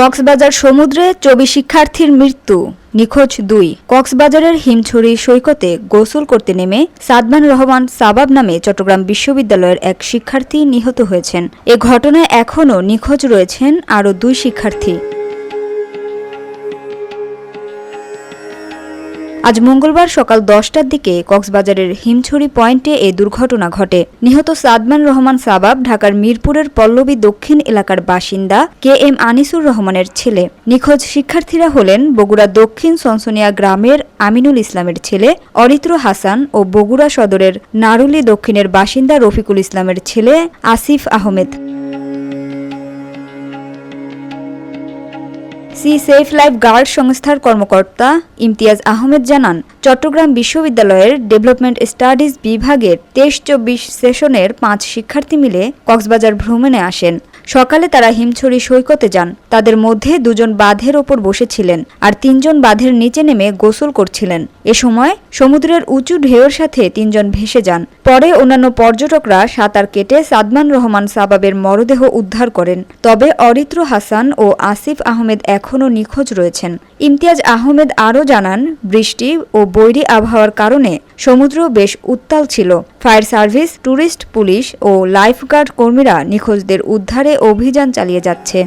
কক্সবাজার সমুদ্রে চবি শিক্ষার্থীর মৃত্যু, নিখোঁজ দুই। কক্সবাজারের হিমছড়ি সৈকতে গোসল করতে নেমে সাদমান রহমান সাবাব নামে চট্টগ্রাম বিশ্ববিদ্যালয়ের এক শিক্ষার্থী নিহত হয়েছেন। এ ঘটনায় এখনও নিখোঁজ রয়েছেন আরও দুই শিক্ষার্থী। আজ মঙ্গলবার সকাল দশটার দিকে কক্সবাজারের হিমছড়ি পয়েন্টে এ দুর্ঘটনা ঘটে। নিহত সাদমান রহমান সাবাব ঢাকার মিরপুরের পল্লবী দক্ষিণ এলাকার বাসিন্দা কে এম আনিসুর রহমানের ছেলে। নিখোঁজ শিক্ষার্থীরা হলেন বগুড়া দক্ষিণ সনসনিয়া গ্রামের আমিনুল ইসলামের ছেলে অরিত্র হাসান ও বগুড়া সদরের নারুলি দক্ষিণের বাসিন্দা রফিকুল ইসলামের ছেলে Asif Ahmed. Sea safe lifeguard সংস্থার কর্মকর্তা ইমতিয়াজ আহমেদ জানান, চট্টগ্রাম বিশ্ববিদ্যালয়ের ডেভেলপমেন্ট স্টাডিজ বিভাগের তেইশ চব্বিশ সেশনের পাঁচ শিক্ষার্থী মিলে কক্সবাজার ভ্রমণে আসেন। সকালে তারা হিমছড়ি সৈকতে যান। তাদের মধ্যে দুজন বাঁধের ওপর বসেছিলেন আর তিনজন বাঁধের নিচে নেমে গোসল করছিলেন। এ সময় সমুদ্রের উঁচু ঢেউয়ের সাথে তিনজন ভেসে যান। পরে অন্যান্য পর্যটকরা সাঁতার কেটে সাদমান রহমান সাবাবের মরদেহ উদ্ধার করেন। তবে অরিত্র হাসান ও আসিফ আহমেদ এখনও নিখোঁজ রয়েছেন। ইমতিয়াজ আহমেদ আরও জানান, বৃষ্টি ও বৈরী আবহাওয়ার কারণে সমুদ্র বেশ উত্তাল ছিল। ফায়ার সার্ভিস ট্যুরিস্ট পুলিশ ও লাইফগার্ড কর্মীরা নিখোঁজদের উদ্ধারে অভিযান চালিয়ে যাচ্ছে।